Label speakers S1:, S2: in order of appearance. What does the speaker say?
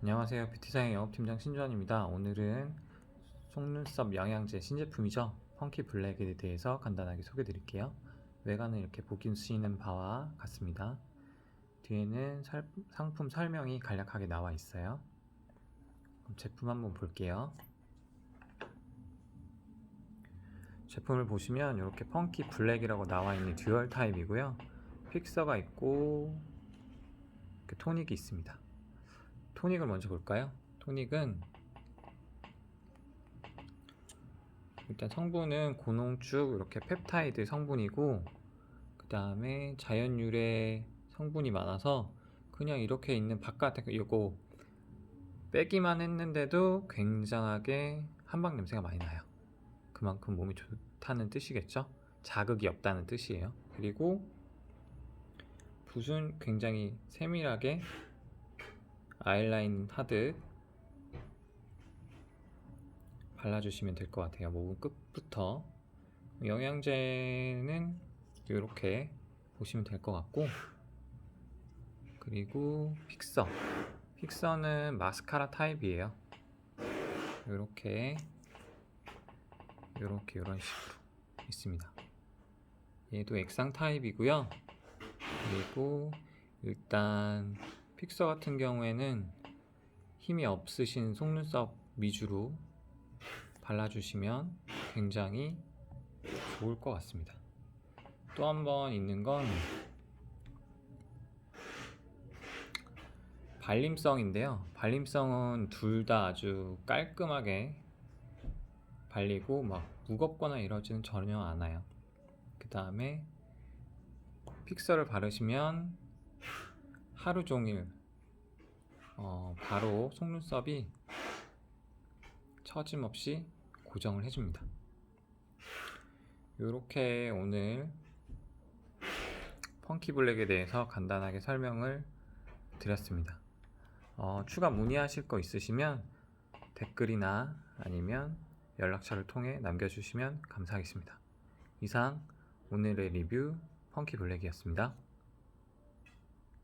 S1: 안녕하세요. 뷰티사의 영업팀장 신주환입니다. 오늘은 속눈썹 영양제 신제품이죠. 펑키 블랙에 대해서 간단하게 소개해 드릴게요. 외관은 이렇게 쓰이는 바와 같습니다. 뒤에는 살- 상품 설명이 간략하게 나와 있어요. 제품 한번 볼게요. 제품을 보시면 이렇게 펑키 블랙이라고 나와 있는 듀얼 타입이고요. 픽서가 있고 이렇게 토닉이 있습니다. 토닉을 먼저 볼까요? 토닉은 일단 성분은 고농축 이렇게 펩타이드 성분이고 그 다음에 자연 유래 성분이 많아서 그냥 이렇게 있는 바깥에 이거 빼기만 했는데도 굉장하게 한방 냄새가 많이 나요. 그만큼 몸이 좋다는 뜻이겠죠? 자극이 없다는 뜻이에요. 그리고 붓은 굉장히 세밀하게 아이라인 하듯 발라주시면 될 것 같아요. 목은 끝부터 영양제는 이렇게 보시면 될 것 같고 그리고 픽서 픽서는 마스카라 타입이에요. 이렇게 이렇게 이런 식으로 있습니다. 얘도 액상 타입이고요. 그리고 일단 픽서 같은 경우에는 힘이 없으신 속눈썹 위주로 발라주시면 굉장히 좋을 것 같습니다. 또 한 번 있는 건 발림성인데요. 발림성은 둘 다 아주 깔끔하게 발리고 막 무겁거나 이러지는 전혀 않아요. 그 다음에 픽서를 바르시면 하루 종일 어, 바로 속눈썹이 처짐 없이 고정을 해줍니다. 이렇게 오늘 펑키 블랙에 대해서 간단하게 설명을 드렸습니다. 어, 추가 문의하실 거 있으시면 댓글이나 아니면 연락처를 통해 남겨주시면 감사하겠습니다. 이상 오늘의 리뷰 펑키 블랙이었습니다.